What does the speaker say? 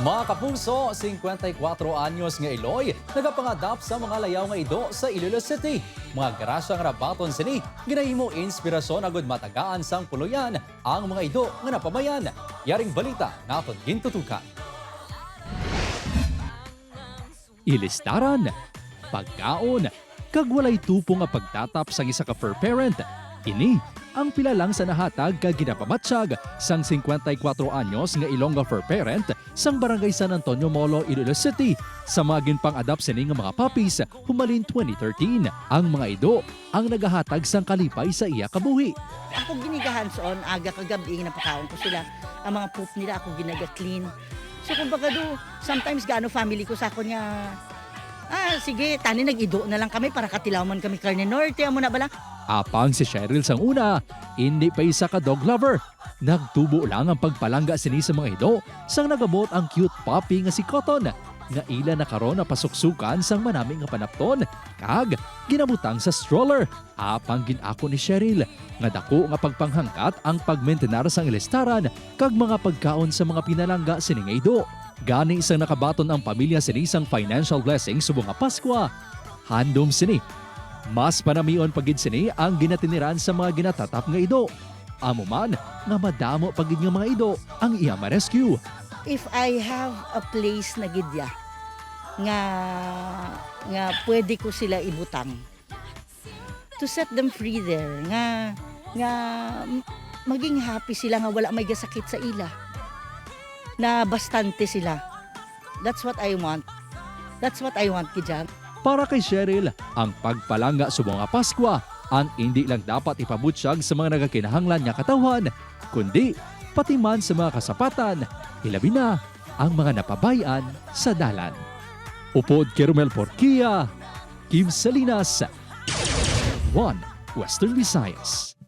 Mga kapuso, 54 anyos nga Iloy, nagapangadap sa mga layaw nga ido sa Iloilo City. Mga grasya nga rabaton sini, ginahimo inspirasyon agud matagaan sang puluyan ang mga ido nga napamayan. Yaring balita naton gintutukan. Ilistaran, pagkaon, kag walay tupo nga pagtatap sang isa ka fur parent. Ini ang pila lang sa nahatag kag ginapamatsyag sang 54 anyos nga Ilongga fur parent sang barangay San Antonio Molo, Iloilo City sa mga ginpang-adapt sini nga mga puppies humalin 2013. Ang mga ido ang nagahatag sang kalipay sa iya kabuhi. Ako ginigahan on, aga kagabi, napakaon ko sila. Ang mga poop nila, ako ginaga-clean. So kumbaga do, sometimes gaano family ko sa ako niya, ah sige, tani nag-ido na lang kami para katilawan kami karne norte, amo na bala. Apang si Cheryl sang una, hindi pa isa ka dog lover. Nagtubo lang ang pagpalangga sini sa mga ido sang nagamot ang cute puppy nga si Cotton nga ila na karon na pasuksukan sang manami nga panapton kag ginabutang sa stroller. Apang ginako ni Cheryl nga dako nga pagpanghangkat ang pagmentenar sang ilistaran kag mga pagkaon sa mga pinalangga sini nga ido. Gani isang nakabaton ang pamilya sini sang financial blessing subong nga Paskwa. Handom sini mas panamion pagid sini ang ginatiniran sa mga ginatatap nga ido. Amo man nga madamo pagid nga mga ido ang iya ma-rescue. If I have a place na gidya, nga, nga pwede ko sila ibutang, to set them free there, nga, nga maging happy sila nga wala may gasakit sa ila. Na bastante sila. That's what I want. That's what I want, Kijan. Para kay Cheryl, ang pagpalanga sa mga Paskwa ang hindi lang dapat ipabutsyag sa mga nagakinahanglan nga katawan, kundi pati man sa mga kasapatan, ilabi na ang mga napabayan sa dalan. Upod Kerumel Porquia, Kim Salinas, One Western Visayas.